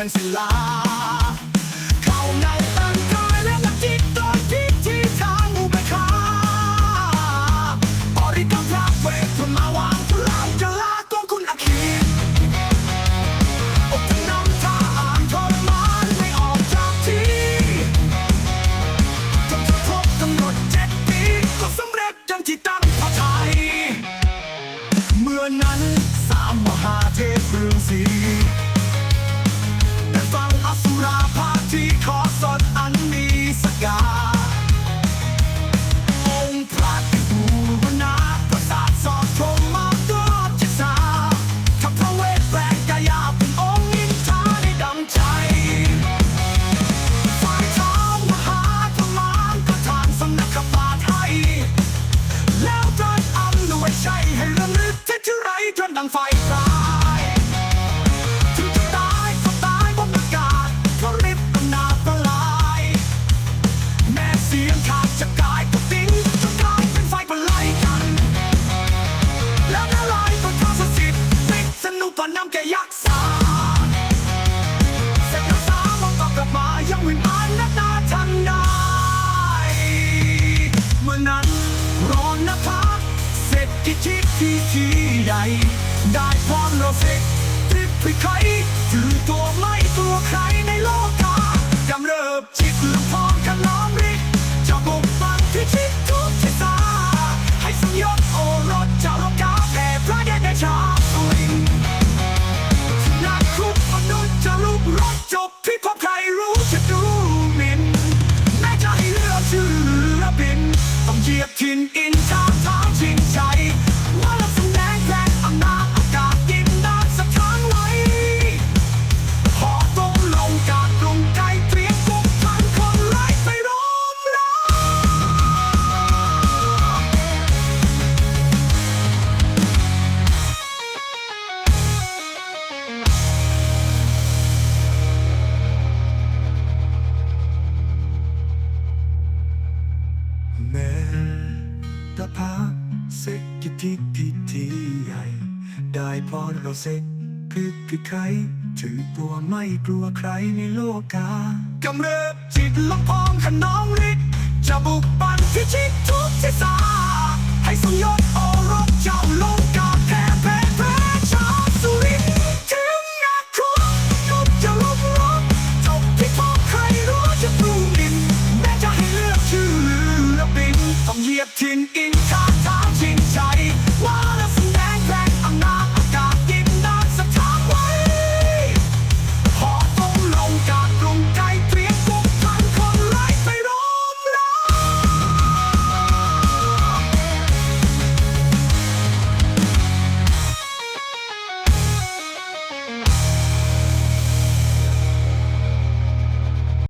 เป็นศิลา เข้าในตั้งกายและนักจิตโดยพิธีทางอุเบกขาบริกรรมพระเวทเพื่อมาวางพลังจะลาตัวคุณอาคีอดทนนำท่าอ่านทรมานไม่ออกจากที่จนครบกำหนดเจ็ดปีก็สำเร็จดังที่ตั้งพระทัยเมื่อนั้นสามมหาเทพเรืองศรี อสุราพาที่ขอสดอันมีสกา องค์พระที่บูรณาประสาทสอดชมมาตัวจิตสาทำพระเวทแปลงกายาเป็นองค์อินทาได้ดังใจฝ่ายเท้ามหาธรรมานประธานสำนักขบาไทย แล้วเดินอำนวยชัยให้ระลึกเทศไรจนดังไฟตา กิจที่ที่ใดได้พร้อมเราเสกทริปพิไคถือตัวไม่ตัวใครในโลกากำเริบจิตลำพร้องกันล้อมฤทธิ์จะบุกบังที่ชิดทุกทิศาให้สัมยศโอรสเจ้าโลกาแผ่พระเดชเดชาสลิงนักคุกมนุษย์จะลุกรบจบที่พบใครรู้จะดูหมิ่นแม้จะให้เลือกชื่อรือบินต้องเหยียบทินอินทางทางชิง แม้ตาพาเสกทิพิธีใหญ่ได้พรเราเสกพึกคือใครถือตัวไม่กลัวใครในโลกากำเริบจิตลงพองขนองฤทธิ์จะบุกปันพิชิตทุกทิศาให้สมยศโอรสเจ้าลง